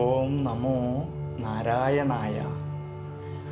ഓം നമോ നാരായണായ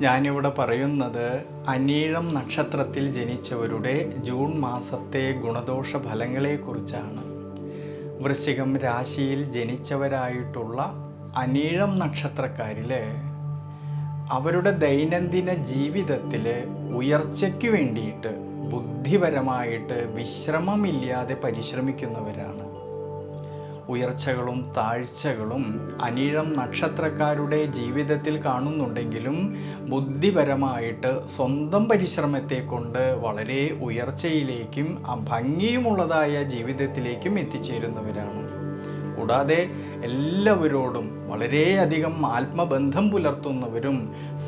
ഞാനിവിടെ പറയുന്നത് അനീഴം നക്ഷത്രത്തിൽ ജനിച്ചവരുടെ ജൂൺ മാസത്തെ ഗുണദോഷ ഫലങ്ങളെക്കുറിച്ചാണ് വൃശ്ചികം രാശിയിൽ ജനിച്ചവരായിട്ടുള്ള അനീഴം നക്ഷത്രക്കാരിൽ അവരുടെ ദൈനംദിന ജീവിതത്തിൽ ഉയർച്ചയ്ക്ക് വേണ്ടിയിട്ട് ബുദ്ധിപരമായിട്ട് വിശ്രമമില്ലാതെ പരിശ്രമിക്കുന്നവരാണ്. ഉയർച്ചകളും താഴ്ചകളും അനീഴം നക്ഷത്രക്കാരുടെ ജീവിതത്തിൽ കാണുന്നുണ്ടെങ്കിലും ബുദ്ധിപരമായിട്ട് സ്വന്തം പരിശ്രമത്തെ കൊണ്ട് വളരെ ഉയർച്ചയിലേക്കും ഭംഗിയുമുള്ളതായ ജീവിതത്തിലേക്കും എത്തിച്ചേരുന്നവരാണ്. കൂടാതെ എല്ലാവരോടും വളരെയധികം ആത്മബന്ധം പുലർത്തുന്നവരും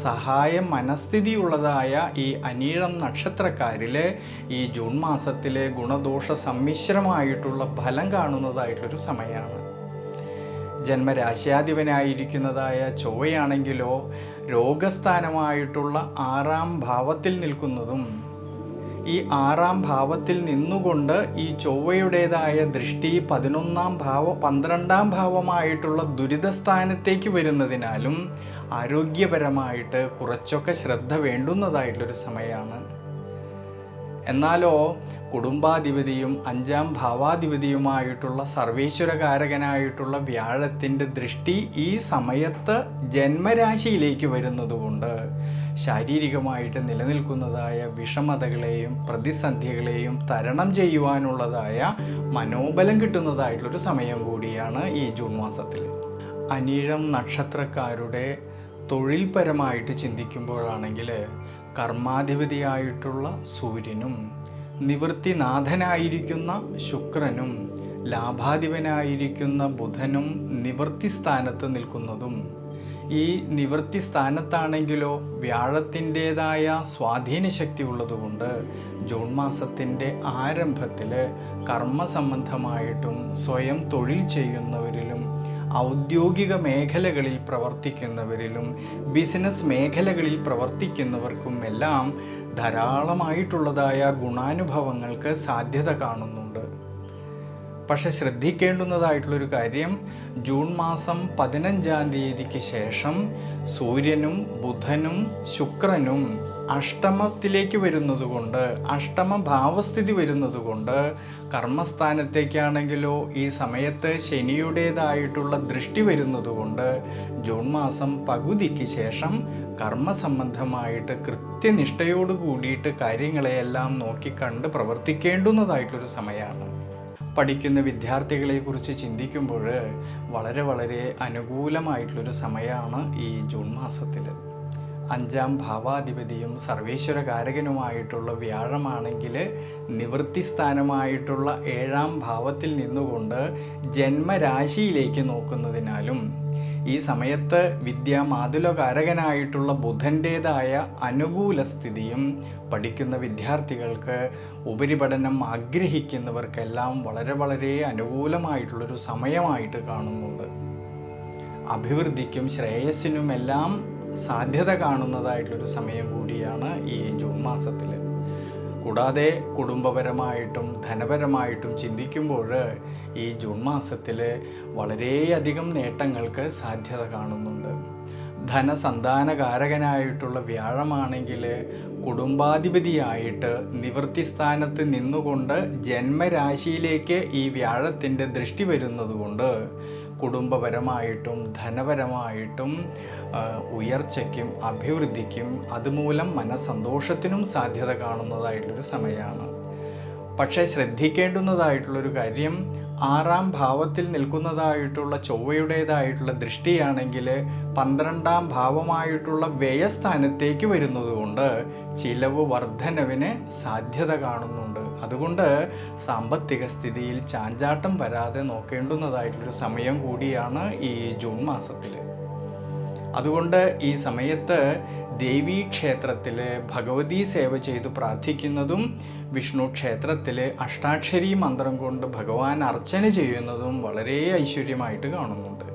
സഹായ മനസ്ഥിതിയുള്ളതായ ഈ അനീഴം നക്ഷത്രക്കാരിലെ ഈ ജൂൺ മാസത്തിലെ ഗുണദോഷ സമ്മിശ്രമായിട്ടുള്ള ഫലം കാണുന്നതായിട്ടൊരു സമയമാണ്. ജന്മരാശ്യാധിപനായിരിക്കുന്നതായ ചൊവ്വയാണെങ്കിലോ രോഗസ്ഥാനമായിട്ടുള്ള ആറാം ഭാവത്തിൽ നിൽക്കുന്നതും ഈ ആറാം ഭാവത്തിൽ നിന്നുകൊണ്ട് ഈ ചൊവ്വയുടേതായ ദൃഷ്ടി പതിനൊന്നാം ഭാവം പന്ത്രണ്ടാം ഭാവമായിട്ടുള്ള ദുരിതസ്ഥാനത്തേക്ക് വരുന്നതിനാലും ആരോഗ്യപരമായിട്ട് കുറച്ചൊക്കെ ശ്രദ്ധ വേണ്ടുന്നതായിട്ടുള്ളൊരു സമയമാണ്. എന്നാലോ കുടുംബാധിപതിയും അഞ്ചാം ഭാവാധിപതിയുമായിട്ടുള്ള സർവേശ്വരകാരകനായിട്ടുള്ള വ്യാഴത്തിന്റെ ദൃഷ്ടി ഈ സമയത്ത് ജന്മരാശിയിലേക്ക് വരുന്നതുകൊണ്ട് ശാരീരികമായിട്ട് നിലനിൽക്കുന്നതായ വിഷമതകളെയും പ്രതിസന്ധികളെയും തരണം ചെയ്യുവാനുള്ളതായ മനോബലം കിട്ടുന്നതായിട്ടുള്ളൊരു സമയം കൂടിയാണ് ഈ ജൂൺ മാസത്തിൽ. അനീഴം നക്ഷത്രക്കാരുടെ തൊഴിൽപരമായിട്ട് ചിന്തിക്കുമ്പോഴാണെങ്കിൽ കർമാധിപതിയായിട്ടുള്ള സൂര്യനും നിവൃത്തിനാഥനായിരിക്കുന്ന ശുക്രനും ലാഭാധിപനായിരിക്കുന്ന ബുധനും നിവൃത്തി സ്ഥാനത്ത് നിൽക്കുന്നതും ഈ നിവൃത്തി സ്ഥാനത്താണെങ്കിലോ വ്യാഴത്തിന്റെതായ സ്വാധീന ശക്തി ഉള്ളതുകൊണ്ട് ജൂൺ മാസത്തിന്റെ ആരംഭത്തിൽ കർമ്മ സംബന്ധമായിട്ടും സ്വയം തൊഴിൽ ചെയ്യുന്നവരിലും ഔദ്യോഗിക മേഖലകളിൽ പ്രവർത്തിക്കുന്നവരിലും ബിസിനസ് മേഖലകളിൽ പ്രവർത്തിക്കുന്നവർക്കും എല്ലാം ധാരാളമായിട്ടുള്ളതായ ഗുണാനുഭവങ്ങൾക്ക് സാധ്യത കാണുന്നുണ്ട് പക്ഷെ ശ്രദ്ധിക്കേണ്ടുന്നതായിട്ടുള്ളൊരു കാര്യം ജൂൺ മാസം പതിനഞ്ചാം തീയതിക്ക് ശേഷം സൂര്യനും ബുധനും ശുക്രനും അഷ്ടമത്തിലേക്ക് വരുന്നതുകൊണ്ട് അഷ്ടമ ഭാവസ്ഥിതി വരുന്നതുകൊണ്ട് കർമ്മസ്ഥാനത്തേക്കാണെങ്കിലോ ഈ സമയത്ത് ശനിയുടേതായിട്ടുള്ള ദൃഷ്ടി വരുന്നതുകൊണ്ട് ജൂൺ മാസം പകുതിക്ക് ശേഷം കർമ്മസംബന്ധമായിട്ട് കൃത്യനിഷ്ഠയോട് കൂടിയിട്ട് കാര്യങ്ങളെയെല്ലാം നോക്കിക്കണ്ട് പ്രവർത്തിക്കേണ്ടുന്നതായിട്ടൊരു സമയമാണ്. പഠിക്കുന്ന വിദ്യാർത്ഥികളെക്കുറിച്ച് ചിന്തിക്കുമ്പോൾ വളരെ വളരെ അനുകൂലമായിട്ടുള്ളൊരു സമയമാണ് ഈ ജൂൺ മാസത്തിൽ അഞ്ചാം ഭാവാധിപതിയും സർവേശ്വരകാരകനുമായിട്ടുള്ള വ്യാഴമാണെങ്കിൽ നിവൃത്തി സ്ഥാനമായിട്ടുള്ള ഏഴാം ഭാവത്തിൽ നിന്നുകൊണ്ട് ജന്മരാശിയിലേക്ക് നോക്കുന്നതിനാലും ഈ സമയത്ത് വിദ്യ മാതുലകാരകനായിട്ടുള്ള ബുധന്റേതായ അനുകൂല സ്ഥിതിയും പഠിക്കുന്ന വിദ്യാർത്ഥികൾക്ക് ഉപരിപഠനം ആഗ്രഹിക്കുന്നവർക്കെല്ലാം വളരെ വളരെ അനുകൂലമായിട്ടുള്ളൊരു സമയമായിട്ട് കാണുന്നുണ്ട്. അഭിവൃദ്ധിക്കും ശ്രേയസ്സിനുമെല്ലാം സാധ്യത കാണുന്നതായിട്ടുള്ളൊരു സമയം കൂടിയാണ് ഈ ജൂൺ മാസത്തിൽ കൂടാതെ കുടുംബപരമായിട്ടും ധനപരമായിട്ടും ചിന്തിക്കുമ്പോൾ ഈ ജൂൺ മാസത്തിൽ വളരെയധികം നേട്ടങ്ങൾക്ക് സാധ്യത കാണുന്നുണ്ട്. ധനസന്താനകാരകനായിട്ടുള്ള വ്യാഴമാണെങ്കിൽ കുടുംബാധിപതിയായിട്ട് നിവൃത്തി സ്ഥാനത്ത് നിന്നുകൊണ്ട് ജന്മരാശിയിലേക്ക് ഈ വ്യാഴത്തിന്റെ ദൃഷ്ടി വരുന്നതുകൊണ്ട് കുടുംബപരമായിട്ടും ധനപരമായിട്ടും ഉയർച്ചയ്ക്കും അഭിവൃദ്ധിക്കും അതുമൂലം മനസ്സന്തോഷത്തിനും സാധ്യത കാണുന്നതായിട്ടൊരു സമയമാണ്. പക്ഷേ ശ്രദ്ധിക്കേണ്ടുന്നതായിട്ടുള്ളൊരു കാര്യം ആറാം ഭാവത്തിൽ നിൽക്കുന്നതായിട്ടുള്ള ചൊവ്വയുടേതായിട്ടുള്ള ദൃഷ്ടിയാണെങ്കിൽ പന്ത്രണ്ടാം ഭാവമായിട്ടുള്ള വ്യയസ്ഥാനത്തേക്ക് വരുന്നതുകൊണ്ട് ചിലവ് വർധനവിന് സാധ്യത കാണുന്നുണ്ട്. അതുകൊണ്ട് സാമ്പത്തിക സ്ഥിതിയിൽ ചാഞ്ചാട്ടം വരാതെ നോക്കേണ്ടുന്നതായിട്ടുള്ളൊരു സമയം കൂടിയാണ് ഈ ജൂൺ മാസത്തിൽ അതുകൊണ്ട് ഈ സമയത്ത് ദേവീ ക്ഷേത്രത്തിൽ ഭഗവതി സേവ ചെയ്ത് പ്രാർത്ഥിക്കുന്നതും വിഷ്ണു ക്ഷേത്രത്തിൽ അഷ്ടാക്ഷരി മന്ത്രം കൊണ്ട് ഭഗവാൻ അർച്ചന ചെയ്യുന്നതും വളരെ ഐശ്വര്യമായിട്ട് കാണുന്നുണ്ട്.